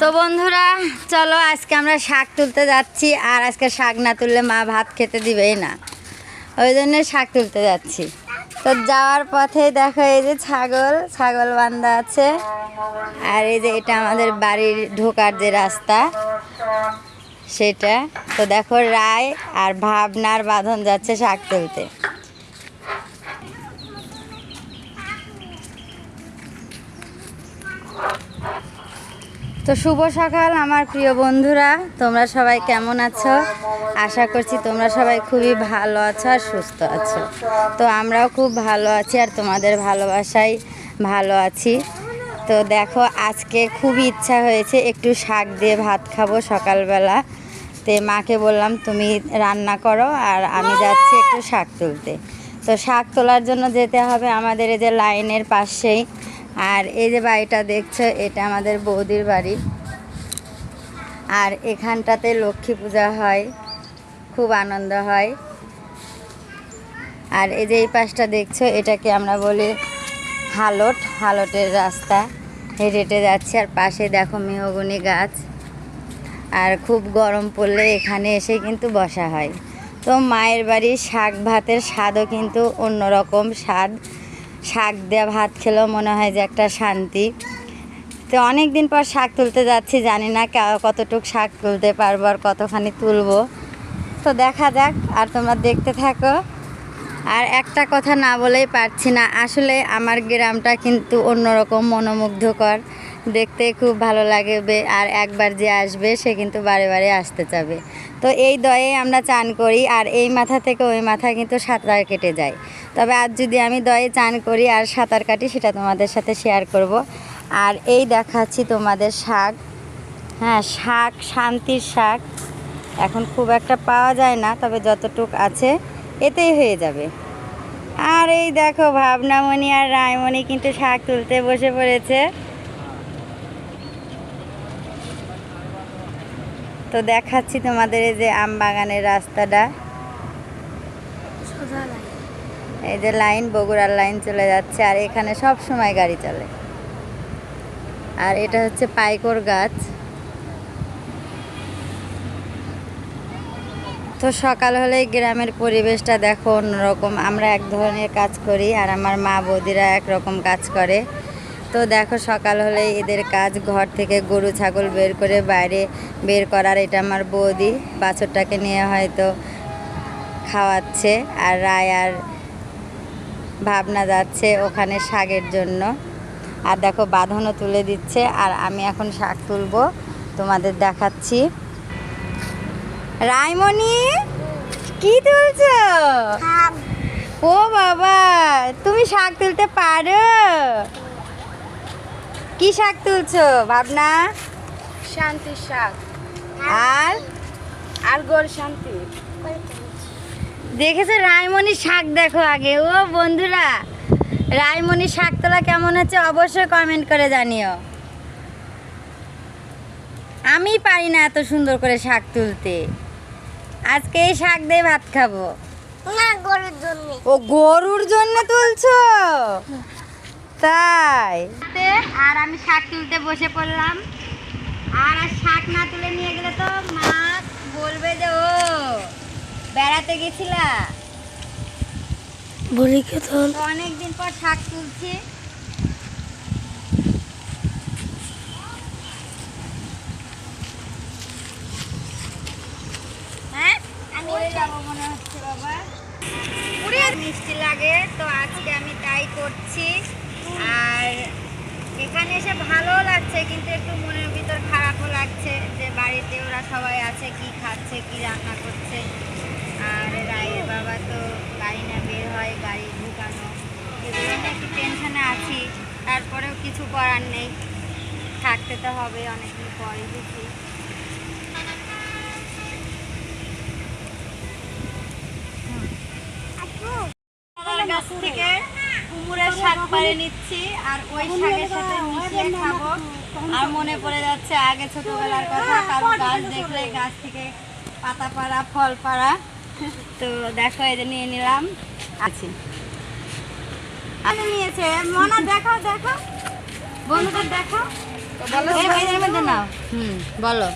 তো বন্ধুরা, চলো আজকে আমরা শাক তুলতে যাচ্ছি, আর আজকে শাক না তুললে মা ভাত খেতে দিবেই না। ওই জন্য শাক তুলতে যাচ্ছি। তো যাওয়ার পথে দেখো এই যে ছাগল ছাগল বান্ধা আছে। আর এই যে এটা আমাদের বাড়ির ঢোকার যে রাস্তা, সেটা। তো দেখো রায় আর ভাবনার বাঁধন যাচ্ছে শাক তুলতে। তো শুভ সকাল আমার প্রিয় বন্ধুরা, তোমরা সবাই কেমন আছো? আশা করছি তোমরা সবাই খুবই ভালো আছো আর সুস্থ আছো। তো আমরাও খুব ভালো আছি আর তোমাদের ভালোবাসায় ভালো আছি। তো দেখো, আজকে খুব ইচ্ছা হয়েছে একটু শাক দিয়ে ভাত খাব সকালবেলা। তে মাকে বললাম, তুমি রান্না করো আর আমি যাচ্ছি একটু শাক তুলতে। তো শাক তোলার জন্য যেতে হবে আমাদের এই যে লাইনের পাশেই। আর এই যে বাড়িটা দেখছ, এটা আমাদের বৌদির বাড়ি। আর এখানটাতে লক্ষ্মী পূজা হয়, খুব আনন্দ হয়। আর এই যে এই পাশটা দেখছ, এটাকে আমরা বলি হালট। হালটের রাস্তা। হেঁটে হেঁটে যাচ্ছি। আর পাশে দেখো মেহগুনি গাছ। আর খুব গরম পড়লে এখানে এসে কিন্তু বসা হয়। তো মায়ের বাড়ির শাক ভাতের স্বাদও কিন্তু অন্যরকম স্বাদ। শাক দেওয়া ভাত খেলেও মনে হয় যে একটা শান্তি। তো অনেক দিন পর শাক তুলতে যাচ্ছি, জানি না কতটুক শাক তুলতে পারব আর কতখানি তুলবো। তো দেখা যাক, আর তোমরা দেখতে থাকো। আর একটা কথা না বলেই পারছি না, আসলে আমার গ্রামটা কিন্তু অন্যরকম মনোমুগ্ধকর। দেখতে খুব ভালো লাগবে আর একবার যে আসবে সে কিন্তু বারে বারে আসতে চাবে। তো এই দয়ে আমরা চান করি আর এই মাথা থেকে ওই মাথা কিন্তু সাঁতার কেটে যায়। তবে আজ যদি আমি দয়ে চান করি আর সাঁতার কাটি সেটা তোমাদের সাথে শেয়ার করব। আর এই দেখাচ্ছি তোমাদের শাক। হ্যাঁ শাক, শান্তির শাক। এখন খুব একটা পাওয়া যায় না, তবে যতটুক আছে এতেই হয়ে যাবে। আর এই দেখো ভাবনামণি আর রায়মণি কিন্তু শাক তুলতে বসে পড়েছে। তো দেখাচ্ছি তোমাদের এই যে আম বাগানের রাস্তাটা। এই যে লাইন বগুড়ার লাইন চলে যাচ্ছে আর এখানে সব সময় গাড়ি চলে। আর এটা হচ্ছে পাইকর গাছ। তো সকাল হলে গ্রামের পরিবেশটা দেখো অন্যরকম। আমরা এক ধরনের কাজ করি আর আমার মা বৌদিরা একরকম কাজ করে। তো দেখো সকাল হলে এদের কাজ ঘর থেকে গরু ছাগল বের করে বাইরে বের করার এটা আমার বৌদি বাছরটাকে নিয়ে হয়তো খাওয়াচ্ছে আর রায় আর ভাবনা যাচ্ছে ওখানে শাকের জন্য। আর দেখো বাঁধনও তুলে দিচ্ছে আর আমি এখন শাক তুলবো তোমাদের দেখাচ্ছি। রায়মণি কি তুলছো? ও বাবা তুমি শাক তুলতে পারো? কি শাক তুলছো ভাবনা? শান্তির শাক। আর? আর গোল শান্তি। দেখেছ রায়মণি শাক দেখো আগে। ও বন্ধুরা রায়মণি শাক তোলা কেমন হচ্ছে অবশ্যই কমেন্ট করে জানিও। আমি পারি না এত সুন্দর করে শাক তুলতে। আজকে এই শাক দিয়ে ভাত খাব। না গরুর জন্য। ও গরুর জন্য তুলছো? তাই? আর আমি শাক তুলতে বসে পড়লাম। আর আর শাক না তুলে নিয়ে গেলে তো মা বলবে যে ও বেড়াতে গেছিলা? বলি অনেকদিন পর শাক তুলছি। হ্যাঁ পড়ে মনে হচ্ছে বাবা। মিষ্টি লাগে তো আজকে আমি তাই করছি। আর এখানে এসে ভালো লাগছে, কিন্তু একটু মনের ভিতর খারাপও লাগছে যে বাড়িতে ওরা সবাই আছে, কি খাচ্ছে, কি রান্না করছে। আর রায়ের বাবা তো গাড়ি না বের হয়, গাড়ি ঢুকানো। এগুলো একটু টেনশনে আছি। তারপরেও কিছু করার নেই। থাকতে তো হবে অনেকদিন পরে দেখি গাছ থেকে শাক পাড়ে নিচ্ছি আর ওই শাকের সাথে মিশিয়ে খাব। আর মনে পড়ে যাচ্ছে আগে ছোটবেলার কথা কারণ গাছ দেখলে গাছ থেকে পাতা পাড়া ফল পাড়া তো দেখো যে নিয়ে নিলাম। আছি। আমি নিয়েছে। মনা দেখো দেখো। বন্ধুদের দেখো। এই নাও। হুম বলো।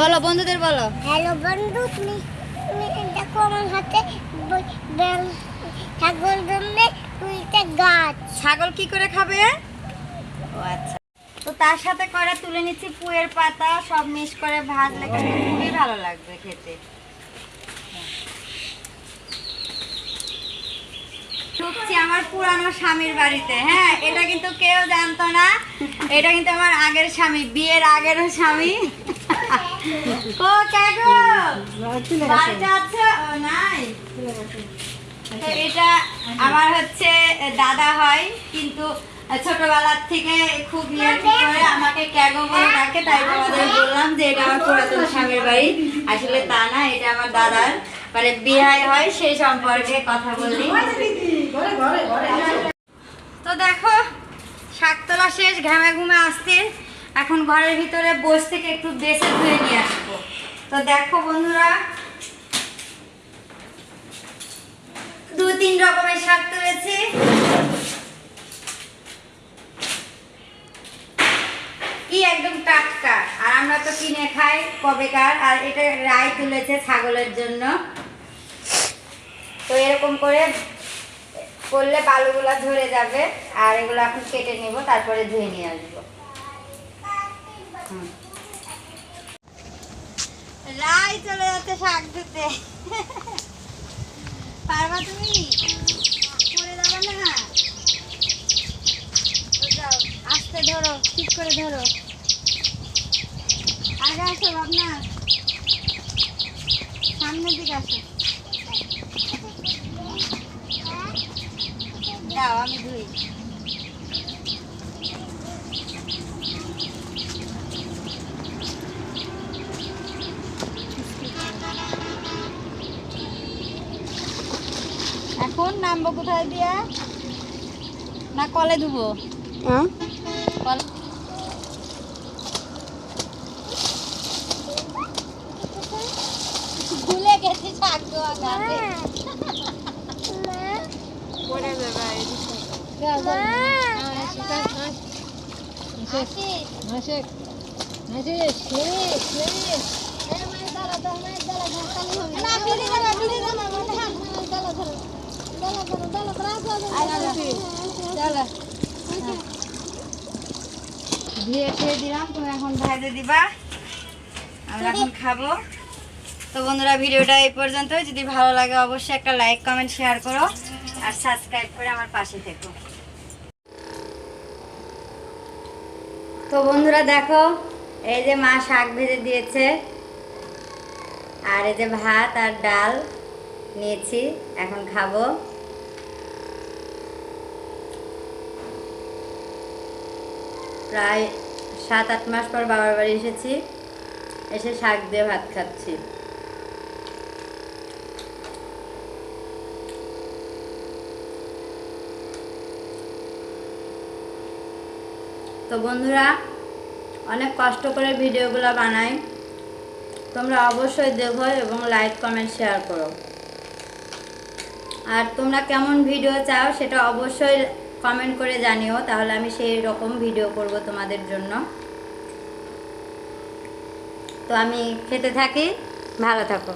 বলো বন্ধুদের বলো। হ্যালো বন্ধু তুমি তুমি দেখো আমার হাতে ছাগল জন্য গাছ। ছাগল কি করে খাবে? ও আচ্ছা। তো তার সাথে করে তুলে নিচ্ছি? পুয়ের পাতা সব মিক্স করে ভাজলে খুবই ভালো লাগবে খেতে। ঢুকছি আমার পুরানো স্বামীর বাড়িতে। হ্যাঁ এটা কিন্তু কেউ জানতো না। এটা কিন্তু আমার আগের স্বামী বিয়ের আগেরও স্বামী। ও কাকু! বাড়িতে আছে? নাই। তো এটা আমার হচ্ছে দাদা হয় কিন্তু ছোটবেলার থেকে খুব করে আমাকে ক্যাগো বলে ডাকে তাই তোমাদের বললাম যে এটা আমার পুরাতন স্বামীর বাড়ি। আসলে তা না এটা আমার দাদার। মানে বিয়ে হয় সেই সম্পর্কে কথা বললি তো দেখো শাক তোলা শেষ ঘামে ঘুমে আসতে। এখন ঘরের ভিতরে বস থেকে একটু বেসে ধুয়ে নিয়ে আসব। তো দেখো বন্ধুরা দু তিন রকমের শাক তুলেছি। কি একদম টাটকা। আর আমরা তো কিনে খাই কবেকার, আর এটা রায় তুলেছে ছাগলের জন্য। তো এরকম করে করলে বালুগুলা ঝরে যাবে, আর এগুলো এখন কেটে নিব, তারপরে ধুয়ে নিয়ে আসব। রায় চলে যাচ্ছে শাক ধুতে। পারবা তুমি পড়ে যাবে আস্তে ধরো ঠিক করে ধরো আগে আসো আপনার সামনের দিকে আসো দাও, আমি নামবো কোথায় দিয়া? না কলে ধুবো। কল ভুলে গেছি গাছে পড়ে যাবে তো বন্ধুরা, ভিডিওটা এই পর্যন্ত যদি ভালো লাগে, অবশ্যই একটা লাইক কমেন্ট শেয়ার করো আর সাবস্ক্রাইব করে আমার পাশে থেকো। তো বন্ধুরা, দেখো, এই যে মা শাক ভেজে দিয়েছে আর এই যে ভাত আর ডাল নিয়েছি, এখন খাব। প্রায় সাত, আট মাস পর বাবার বাড়ি এসেছি। এসে শাক দিয়ে ভাত খাচ্ছি। তো বন্ধুরা, অনেক কষ্ট করে ভিডিওগুলো বানাই। তোমরা অবশ্যই দেখো এবং লাইক, কমেন্ট, শেয়ার করো। আর তোমরা কেমন ভিডিও চাও সেটা অবশ্যই কমেন্ট করে জানিও, তাহলে আমি সেই রকম ভিডিও করব তোমাদের জন্য। তো আমি খেতে থাকি, ভালো থাকো।